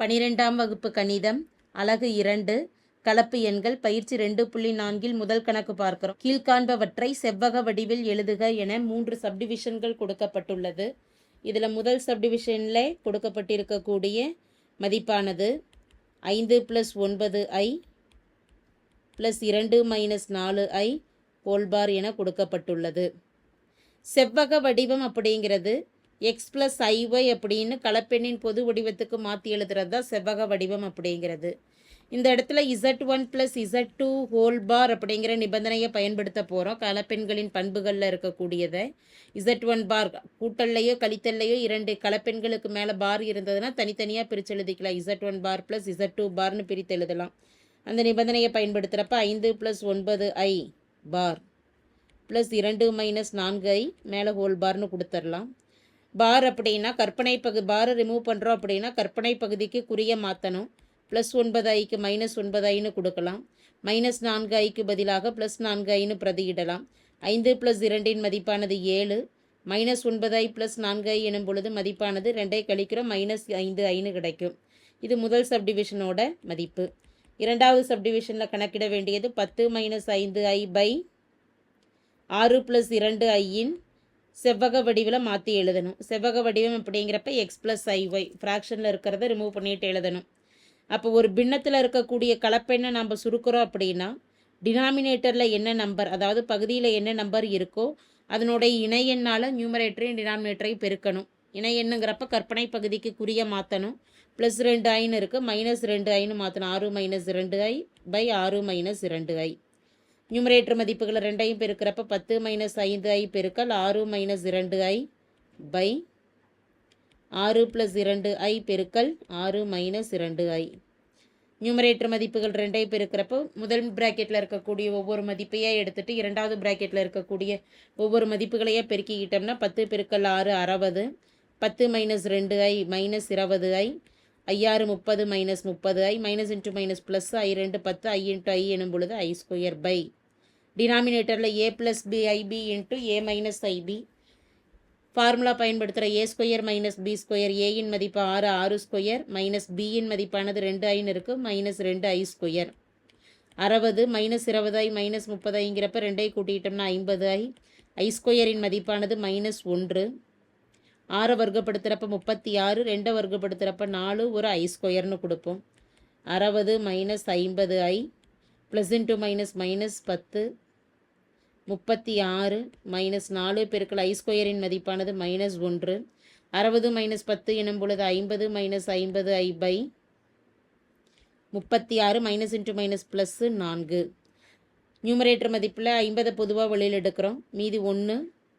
பனிரெண்டாம் வகுப்பு கணிதம் அலகு இரண்டு கலப்பு எண்கள் பயிற்சி ரெண்டு புள்ளி நான்கில் முதல் கணக்கு பார்க்கிறோம். கீழ்காண்பவற்றை செவ்வக வடிவில் எழுதுக என மூன்று சப்டிவிஷன்கள் கொடுக்கப்பட்டுள்ளது. இதில் முதல் சப்டிவிஷனில் கொடுக்கப்பட்டிருக்கக்கூடிய மதிப்பானது ஐந்து ப்ளஸ் ஒன்பது ஐ ப்ளஸ் இரண்டு மைனஸ் நாலு ஐ கோல்பார் என கொடுக்கப்பட்டுள்ளது. செவ்வக வடிவம் அப்படிங்கிறது எக்ஸ் ப்ளஸ் ஐஒய் அப்படின்னு கலப்பெண்ணின் பொது வடிவத்துக்கு மாற்றி எழுதுறது தான் செவ்வக வடிவம் அப்படிங்கிறது. இந்த இடத்துல Z one plus Z two whole bar அப்படிங்கிற நிபந்தனையை பயன்படுத்த போகிறோம் கலப்பெண்களின் பண்புகளில் இருக்கக்கூடியதை. இசட் ஒன் பார் கூட்டல்லையோ கழித்தல்லையோ இரண்டு கலப்பெண்களுக்கு மேலே பார் இருந்ததுன்னா தனித்தனியாக பிரித்து எழுதிக்கலாம். Z one bar plus Z two பார்னு பிரித்து எழுதலாம். அந்த நிபந்தனையை பயன்படுத்துகிறப்ப ஐந்து ப்ளஸ் ஒன்பது ஐ பார் ப்ளஸ் இரண்டு மைனஸ் நான்கு ஐ மேலே ஹோல் பார்னு கொடுத்துடலாம். பார் அப்படின்னா கற்பனை பகு பாரை ரிமூவ் பண்ணுறோம் அப்படின்னா கற்பனை பகுதிக்கு குறிய மாற்றணும் ப்ளஸ் ஒன்பது ஐக்கு மைனஸ் ஒன்பது ஐன்னு கொடுக்கலாம். மைனஸ் நான்கு ஐக்கு பதிலாக ப்ளஸ் நான்கு ஐன்னு பிரதியிடலாம். ஐந்து ப்ளஸ் இரண்டின் மதிப்பானது ஏழு. மைனஸ் ஒன்பது ஐ ப்ளஸ் நான்கு ஐ எனும் பொழுது மதிப்பானது ரெண்டை கழிக்கிறோம். மைனஸ் ஐந்து ஐன்னு கிடைக்கும். இது முதல் சப்டிவிஷனோட மதிப்பு. இரண்டாவது சப்டிவிஷனில் கணக்கிட வேண்டியது பத்து மைனஸ் ஐந்து ஐ பை ஆறு ப்ளஸ் இரண்டு ஐயின் செவ்வக வடிவில் மாற்றி எழுதணும். செவ்வக வடிவம் அப்படிங்கிறப்ப எக்ஸ் ப்ளஸ் ஐஒய் ஃப்ராக்ஷனில் இருக்கிறத ரிமூவ் பண்ணிட்டு எழுதணும். அப்போ ஒரு பின்னத்தில் இருக்கக்கூடிய கலப்பெண்ணை நம்ம சுருக்கிறோம் அப்படின்னா டினாமினேட்டரில் என்ன நம்பர் அதாவது பகுதியில் என்ன நம்பர் இருக்கோ அதனுடைய இணை எண்ணால் நியூமரேட்டரையும் டினாமினேட்டரையும் பெருக்கணும். இணை எண்ணுங்கிறப்ப கற்பனை பகுதிக்கு குறிய மாற்றணும் ப்ளஸ் ரெண்டு ஐன்னு இருக்குது மைனஸ் ரெண்டு ஐன்னு மாற்றணும் ஆறு மைனஸ் ரெண்டு ஐ பை ஆறு மைனஸ் ரெண்டு ஐ நியூமரேட்டர் மதிப்புகளை ரெண்டையும் பெருக்கிறப்ப பத்து மைனஸ் ஐந்து ஐ பெருக்கல் ஆறு மைனஸ் இரண்டு ஐ பை ஆறு ப்ளஸ் இரண்டு ஐ பெருக்கல் ஆறு மைனஸ் இரண்டு ஐ. நியூமரேட்டர் மதிப்புகள் ரெண்டையும் பெருக்கிறப்போ முதல் ப்ராக்கெட்டில் இருக்கக்கூடிய ஒவ்வொரு மதிப்பையே எடுத்துகிட்டு இரண்டாவது ப்ராக்கெட்டில் இருக்கக்கூடிய ஒவ்வொரு மதிப்புகளையே பெருக்கிக்கிட்டோம்னா பத்து பெருக்கல் ஆறு அறுபது பத்து மைனஸ் ரெண்டு ஐ மைனஸ் இருபது ஐ ஐயாறு முப்பது மைனஸ் முப்பது i minus into minus plus i ரெண்டு பத்து ஐ இன்ட்டு ஐ எனும் பொழுது ஐ ஸ்கொயர் பை டினாமினேட்டரில் a plus b i b into a minus i b formula பயன்படுத்துகிற a square minus b square ஏயின் மதிப்பு ஆறு ஆறு ஸ்கொயர் மைனஸ் பியின் மதிப்பானது ரெண்டு ஐன்னு இருக்குது மைனஸ் ரெண்டு ஐ ஸ்கொயர் அறுபது மைனஸ் இருபது ஐ மைனஸ் முப்பது ஐங்கிறப்ப ரெண்டை கூட்டிட்டோம்னா ஐம்பது ஐ ஐ ஸ்கொயரின் மதிப்பானது மைனஸ் ஒன்று. ஆறை வர்க்கப்படுத்துகிறப்ப முப்பத்தி ஆறு ரெண்டை வர்க்கப்படுத்துகிறப்ப நாலு ஒரு ஐ ஸ்கொயர்னு கொடுப்போம். அறுபது மைனஸ் ஐம்பது i plus into minus minus பத்து. முப்பத்தி ஆறு மைனஸ் நாலு பெருக்கள் ஐ ஸ்கொயரின் மதிப்பானது மைனஸ் ஒன்று. அறுபது மைனஸ் பத்து எனும் பொழுது ஐம்பது மைனஸ் ஐம்பது ஐ பை முப்பத்தி ஆறு மைனஸ் இன்ட்டு மைனஸ் ப்ளஸ்ஸு நான்கு. நியூமரேட்டர் மதிப்பில் ஐம்பதை பொதுவாக வெளியில் எடுக்கிறோம். மீதி ஒன்று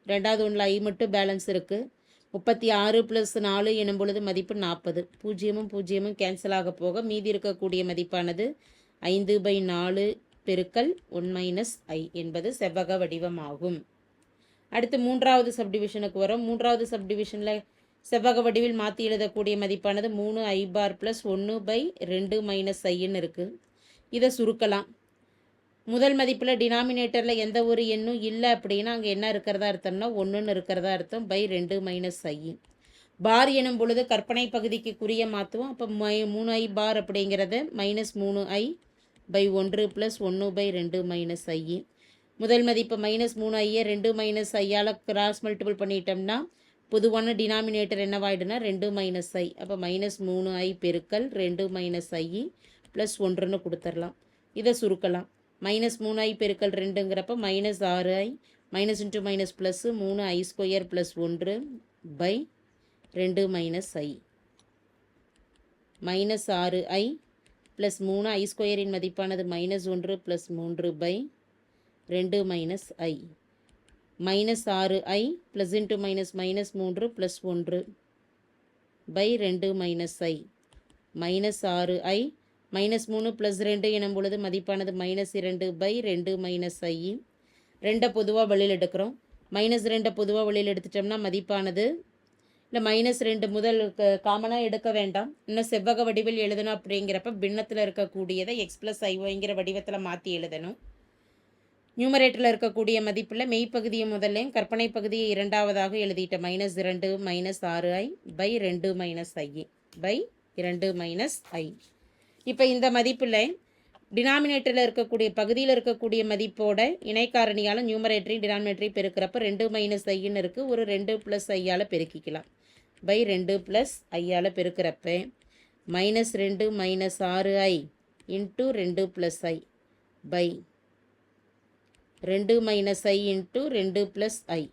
ரெண்டாவது ஒன்றில் ஐ மட்டும் பேலன்ஸ் இருக்குது முப்பத்தி ஆறு ப்ளஸ் நாலு எனும் பொழுது மதிப்பு நாற்பது பூஜ்ஜியமும் பூஜ்ஜியமும் கேன்சல் ஆக போக மீதி இருக்கக்கூடிய மதிப்பானது ஐந்து பை நாலு பெருக்கல் ஒன் மைனஸ் ஐ என்பது செவ்வக வடிவமாகும். அடுத்து மூன்றாவது சப்டிவிஷனுக்கு வரும். மூன்றாவது சப்டிவிஷனில் செவ்வக வடிவில் மாற்றி எழுதக்கூடிய மதிப்பானது மூணு ஐ பார் ப்ளஸ் ஒன்று பை ரெண்டு மைனஸ் ஐன்னு இருக்குது இதை சுருக்கலாம். முதல் மதிப்பில் டினாமினேட்டரில் எந்த ஒரு எண்ணும் இல்லை அப்படின்னா அங்கே என்ன இருக்கிறதா அர்த்தம்னா ஒன்றுன்னு இருக்கிறதா அர்த்தம் பை ரெண்டு மைனஸ் ஐ பார் எனும் பொழுது கற்பனை பகுதிக்கு குறிய மாற்றுவோம் அப்போ மை மூணு ஐ பார் அப்படிங்கிறது மைனஸ் மூணு ஐ பை ஒன்று ப்ளஸ் ஒன்று பை ரெண்டு மைனஸ் ஐ முதல் மதிப்பு மைனஸ் மூணு ஐயை ரெண்டு மைனஸ் ஐயால் கிராஸ் மல்டிபிள் பண்ணிட்டோம்னா பொதுவான டினாமினேட்டர் என்னவாயிடுனா ரெண்டு மைனஸ் ஐ அப்போ மைனஸ் மூணு ஐ பெருக்கல் ரெண்டு மைனஸ் ஐ ப்ளஸ் ஒன்றுன்னு கொடுத்துடலாம். இதை சுருக்கலாம். மைனஸ் மூணு ஐ பெருக்கல் ரெண்டுங்கிறப்ப மைனஸ் ஆறு i minus into minus plus மூணு ஐ ஸ்கொயர் ப்ளஸ் ஒன்று பை ரெண்டு மைனஸ் ஐ மைனஸ் ஆறு ஐ ப்ளஸ் மூணு ஐ ஸ்கொயரின் மதிப்பானது மைனஸ் ஒன்று ப்ளஸ் மூன்று பை ரெண்டு மைனஸ் ஐ மைனஸ் ஆறு i plus into minus minus மூன்று ப்ளஸ் ஒன்று பை ரெண்டு மைனஸ் ஐ மைனஸ் ஆறு ஐ மைனஸ் மூணு ப்ளஸ் ரெண்டு எனும் பொழுது மதிப்பானது மைனஸ் இரண்டு பை ரெண்டு மைனஸ் ஐ. ரெண்டை பொதுவாக வெளியில் எடுக்கிறோம். மைனஸ் ரெண்டை பொதுவாக வெளியில் எடுத்துட்டோம்னா மதிப்பானது இல்லை மைனஸ் ரெண்டு முதல் காமனாக எடுக்க வேண்டாம். இன்னும் செவ்வக வடிவில் எழுதணும் அப்படிங்கிறப்ப பின்னத்தில் இருக்கக்கூடியதை எக்ஸ் ப்ளஸ் ஐஓங்கிற வடிவத்தில் மாற்றி எழுதணும். நியூமரேட்டரில் இருக்கக்கூடிய மதிப்பில் மெய்ப்பகுதியை முதல்லையும் கற்பனை பகுதியை இரண்டாவதாக எழுதிட்டேன் மைனஸ் இரண்டு மைனஸ் ஆறு ஐ பை ரெண்டு மைனஸ் ஐ பை இரண்டு மைனஸ் ஐ. இப்போ இந்த மதிப்பில் டினாமினேட்டரில் இருக்கக்கூடிய பகுதியில் இருக்கக்கூடிய மதிப்போட இணைக்காரணியால் நியூமரேட்டரி டினாமினேட்டரி பெருக்கிறப்ப ரெண்டு மைனஸ் ஐன்னு இருக்குது ஒரு ரெண்டு ப்ளஸ் ஐயால் பெருக்கிக்கலாம். பை ரெண்டு ப்ளஸ் ஐயால் பெருக்கிறப்ப மைனஸ் ரெண்டு மைனஸ் ஆறு ஐ இன்ட்டு ரெண்டு ப்ளஸ் ஐ பை ரெண்டு மைனஸ் ஐ இன்ட்டு ரெண்டு ப்ளஸ் ஐ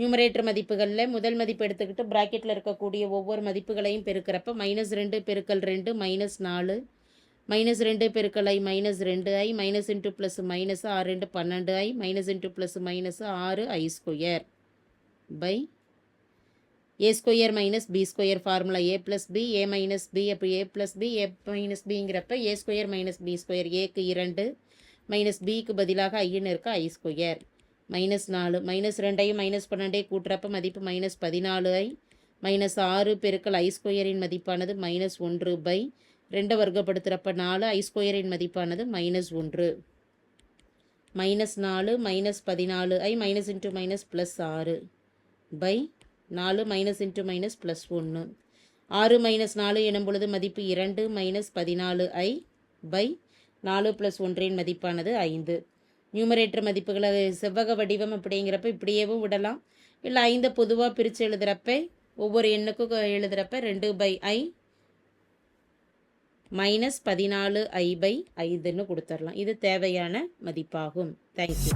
நியூமரேட்டர் மதிப்புகளில் முதல் மதிப்பு எடுத்துக்கிட்டு ப்ராக்கெட்டில் இருக்கக்கூடிய ஒவ்வொரு மதிப்புகளையும் பெருக்கிறப்ப மைனஸ் ரெண்டு பெருக்கல் ரெண்டு மைனஸ் நாலு மைனஸ் ரெண்டு பெருக்கல் ஐ மைனஸ் ரெண்டு i minus into plus minus ஆறு ரெண்டு பன்னெண்டு i minus into plus minus ஆறு i square by a square minus b square formula a plus b a minus b அப்போ a plus b a minus பிங்கிறப்ப a square minus b square ஏக்கு இரண்டு minus பிக்கு பதிலாக ஐன்னு இருக்க i square minus நாலு minus ரெண்டையும் மைனஸ் பன்னெண்டே கூட்டுறப்ப மதிப்பு மைனஸ் பதினாலு ஐ மைனஸ் ஆறு பெருக்கல் ஐ ஸ்கொயரின் மதிப்பானது மைனஸ் ஒன்று பை ரெண்டை வர்க்கப்படுத்துகிறப்ப நாலு ஐ ஸ்கொயரின் மதிப்பானது மைனஸ் ஒன்று. மைனஸ் நாலு மைனஸ் பதினாலு i minus into minus plus ஆறு பை நாலு மைனஸ் இன்ட்டு மைனஸ் ப்ளஸ் ஒன்று ஆறு மைனஸ் நாலு எனும் பொழுது மதிப்பு இரண்டு மைனஸ் பதினாலு ஐ பை நாலு ப்ளஸ் ஒன்றின் மதிப்பானது ஐந்து. நியூமரேட்டர் மதிப்புகளை செவ்வக வடிவம் அப்படிங்கிறப்ப இப்படியேவும் விடலாம். இல்லை ஐந்தை பொதுவாக பிரித்து எழுதுகிறப்ப ஒவ்வொரு எண்ணுக்கும் எழுதுகிறப்ப ரெண்டு பை ஐ மைனஸ் பதினாலு ஐ பை ஐந்துன்னு கொடுத்துடலாம். இது தேவையான மதிப்பாகும். தேங்க்யூ